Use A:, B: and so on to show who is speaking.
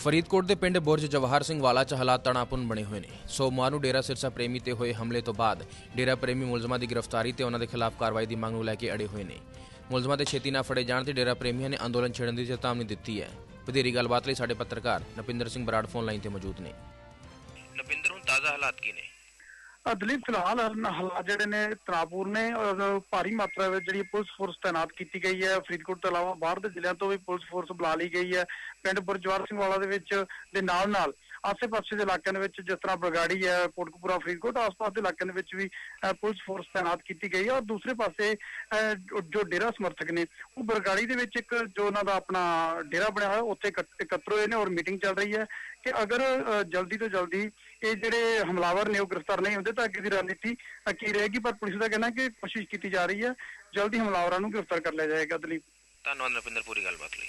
A: ਫਰੀਦਕੋਟ ਦੇ ਪਿੰਡ ਬੁਰਜ ਜਵਾਹਰ ਸਿੰਘ ਵਾਲਾ ਚ ਹਾਲਾਤ ਤਣਾਪੂਰਨ ਬਣੇ ਹੋਏ ਨੇ। ਸੋਮਵਾਰ ਨੂੰ ਡੇਰਾ ਸਿਰਸਾ ਪ੍ਰੇਮੀ ਤੇ ਹੋਏ ਹਮਲੇ ਤੋਂ ਬਾਅਦ ਡੇਰਾ ਪ੍ਰੇਮੀ ਮੁਲਜ਼ਮਾਂ ਦੀ ਗ੍ਰਿਫਤਾਰੀ ਤੇ ਉਹਨਾਂ ਦੇ ਖਿਲਾਫ ਕਾਰਵਾਈ ਦੀ ਮੰਗ ਨੂੰ ਲੈ ਕੇ ਅੜੇ ਹੋਏ ਨੇ। ਮੁਲਜ਼ਮਾਂ ਦੇ ਛੇਤੀ ਨਾਲ ਫੜੇ ਜਾਣ ਤੇ ਡੇਰਾ ਪ੍ਰੇਮੀਆਂ ਨੇ ਅੰਦੋਲਨ ਛੇੜਨ ਦੀ ਚੇਤਾਵਨੀ ਦਿੱਤੀ ਹੈ। ਵਧੇਰੀ ਗੱਲਬਾਤ ਲਈ ਸਾਡੇ ਪੱਤਰਕਾਰ ਨਪਿੰਦਰ ਸਿੰਘ ਬਰਾੜ ਫੋਨ ਲਾਈਨ ਤੇ ਮੌਜੂਦ ਨੇ। ਨਪਿੰਦਰ, ਹੁਣ ਤਾਜ਼ਾ ਹਾਲਾਤ ਕੀ ਨੇ?
B: ਦਲੀਪ ਫਿਲਹਾਲ ਹਾਲਾਤ ਜਿਹੜੇ ਨੇ ਤਣਾਪੂਰ ਨੇ ਔਰ ਭਾਰੀ ਮਾਤਰਾ ਵਿੱਚ ਜਿਹੜੀ ਪੁਲਿਸ ਫੋਰਸ ਤਾਇਨਾਤ ਕੀਤੀ ਗਈ ਹੈ। ਫਰੀਦਕੋਟ ਤੋਂ ਇਲਾਵਾ ਬਾਹਰ ਦੇ ਜ਼ਿਲ੍ਹਿਆਂ ਤੋਂ ਵੀ ਪੁਲਿਸ ਫੋਰਸ ਬੁਲਾ ਲਈ ਗਈ ਹੈ। ਪਿੰਡ ਬੁਰਜਵਾਰ ਸਿੰਘ ਵਾਲਾ ਦੇ ਵਿੱਚ ਦੇ ਨਾਲ ਨਾਲ ਆਸੇ-ਪਾਸੇ ਦੇ ਇਲਾਕਿਆਂ ਦੇ ਵਿੱਚ ਜਿਸ ਤਰ੍ਹਾਂ ਬਰਗਾੜੀ ਹੈ ਕੋਟਕਪੂਰਾ ਫਰੀਦਕੋਟ ਆਸ-ਪਾਸ ਦੇ ਇਲਾਕਿਆਂ ਦੇ ਵਿੱਚ ਵੀ ਪੁਲਿਸ ਫੋਰਸ ਤਾਇਨਾਤ ਕੀਤੀ ਗਈ ਹੈ। ਔਰ ਦੂਸਰੇ ਪਾਸੇ ਅ, ਜੋ- ਡੇਰਾ ਸਮਰਥਕ ਨੇ ਉਹ ਬਰਗਾੜੀ ਦੇ ਵਿੱਚ ਇੱਕ ਜੋ ਉਹਨਾਂ ਦਾ ਆਪਣਾ ਡੇਰਾ ਬਣਿਆ ਹੋਇਆ ਉੱਥੇ ਇਕੱਠ- ਇਕੱਤਰ ਹੋਏ ਨੇ ਔਰ ਮੀਟਿੰਗ ਚੱਲ ਰਹੀ ਹੈ ਕਿ ਅਗਰ ਜਲਦੀ ਤੋਂ ਜਲਦੀ ਇਹ ਜਿਹੜੇ ਹਮਲਾਵਰ ਨੇ ਉਹ ਗ੍ਰਿਫਤਾਰ ਨਹੀਂ ਹੁੰਦੇ ਤਾਂ ਅੱਗੇ ਦੀ ਰਣਨੀਤੀ ਕੀ ਰਹੇਗੀ, ਪਰ ਪੁਲਿਸ ਦਾ ਕਹਿਣਾ ਕਿ ਕੋਸ਼ਿਸ਼ ਕੀਤੀ ਜਾ ਰਹੀ ਹੈ, ਜਲਦੀ ਹਮਲਾਵਰਾਂ ਨੂੰ ਗ੍ਰਿਫਤਾਰ ਕਰ ਲਿਆ ਜਾਏਗਾ, ਦਲੀਪ।
A: ਧੰਨਵਾਦ ਨਪਿੰਦਰ ਪੂਰੀ ਗੱਲਬਾਤ ਲਈ।